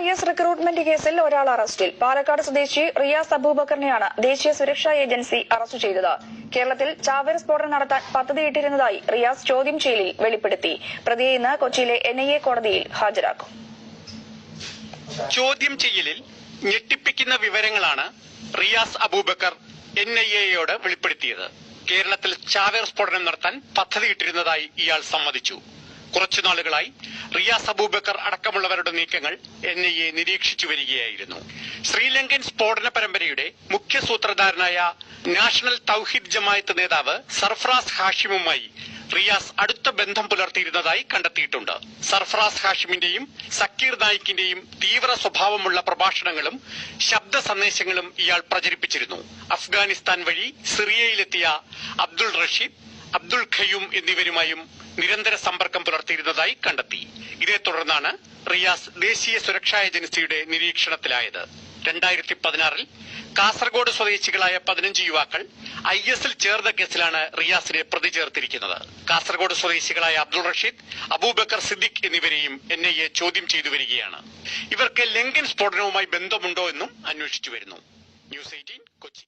I S recruitment കേസിൽ ഒരാൾ അറസ്റ്റിൽ. പാലക്കാട് സ്വദേശി റിയാസ് അബൂബക്കറിനെയാണ് ദേശീയ സുരക്ഷാ ഏജൻസി അറസ്റ്റ് ചെയ്തത്. കേരളത്തിൽ ചാവേർ സ്ഫോടനം നടത്താൻ പദ്ധതിയിട്ടിരുന്നതായി റിയാസ് ചോദ്യം ചെയ്യലിൽ വെളിപ്പെടുത്തി. പ്രതിയെ ഇന്ന് കൊച്ചിയിലെ എൻ ഐ എ കോടതിയിൽ ഹാജരാക്കും. ചോദ്യം ചെയ്യലിൽ ഞെട്ടിപ്പിക്കുന്ന വിവരങ്ങളാണ് റിയാസ് അബൂബക്കർ എൻ ഐ എയോട് വെളിപ്പെടുത്തിയത്. കേരളത്തിൽ ചാവേർ സ്ഫോടനം നടത്താൻ പദ്ധതിയിട്ടിരുന്നതായി ഇയാൾ സമ്മതിച്ചു. കുറച്ചു നാളുകളായി റിയാസ് അബൂബക്കർ അടക്കമുള്ളവരുടെ നീക്കങ്ങൾ എൻ ഐ എ നിരീക്ഷിച്ചു വരികയായിരുന്നു. ശ്രീലങ്കൻ സ്ഫോടന പരമ്പരയുടെ മുഖ്യ സൂത്രധാരനായ നാഷണൽ തൌഹിദ് ജമായത്ത് നേതാവ് സർഫറാസ് ഹാഷിമുമായി റിയാസ് അടുത്ത ബന്ധം പുലർത്തിയിരുന്നതായി കണ്ടെത്തിയിട്ടുണ്ട്. സർഫറാസ് ഹാഷിമിന്റെയും സക്കീർ നായിക്കിന്റെയും തീവ്ര സ്വഭാവമുള്ള പ്രഭാഷണങ്ങളും ശബ്ദ സന്ദേശങ്ങളും ഇയാൾ പ്രചരിപ്പിച്ചിരുന്നു. അഫ്ഗാനിസ്ഥാൻ വഴി സിറിയയിലെത്തിയ അബ്ദുൾ റഷീദ് അബ്ദുൾ ഖയ്യൂം എന്നിവരുമായും നിരന്തര സമ്പർക്കം പുലർത്തിയിരുന്നതായി കണ്ടെത്തി. ഇതേ തുടർന്നാണ് റിയാസ് ദേശീയ സുരക്ഷാ ഏജൻസിയുടെ നിരീക്ഷണത്തിലായത്. രണ്ടായിരത്തി പതിനാറിൽ കാസർഗോഡ് സ്വദേശികളായ പതിനഞ്ച് യുവാക്കൾ ഐ എസിൽ ചേർന്ന കേസിലാണ് റിയാസിനെ പ്രതി ചേർത്തിരിക്കുന്നത്. കാസർഗോഡ് സ്വദേശികളായ അബ്ദുൾ റഷീദ് അബൂബക്കർ സിദ്ദിഖ് എന്നിവരെയും എൻ ഐ എ ചോദ്യം ചെയ്തു വരികയാണ്. ഇവർക്ക് ലങ്കൻ സ്ഫോടനവുമായി ബന്ധമുണ്ടോ എന്നും അന്വേഷിച്ചു വരുന്നു. News eighteen Kochi.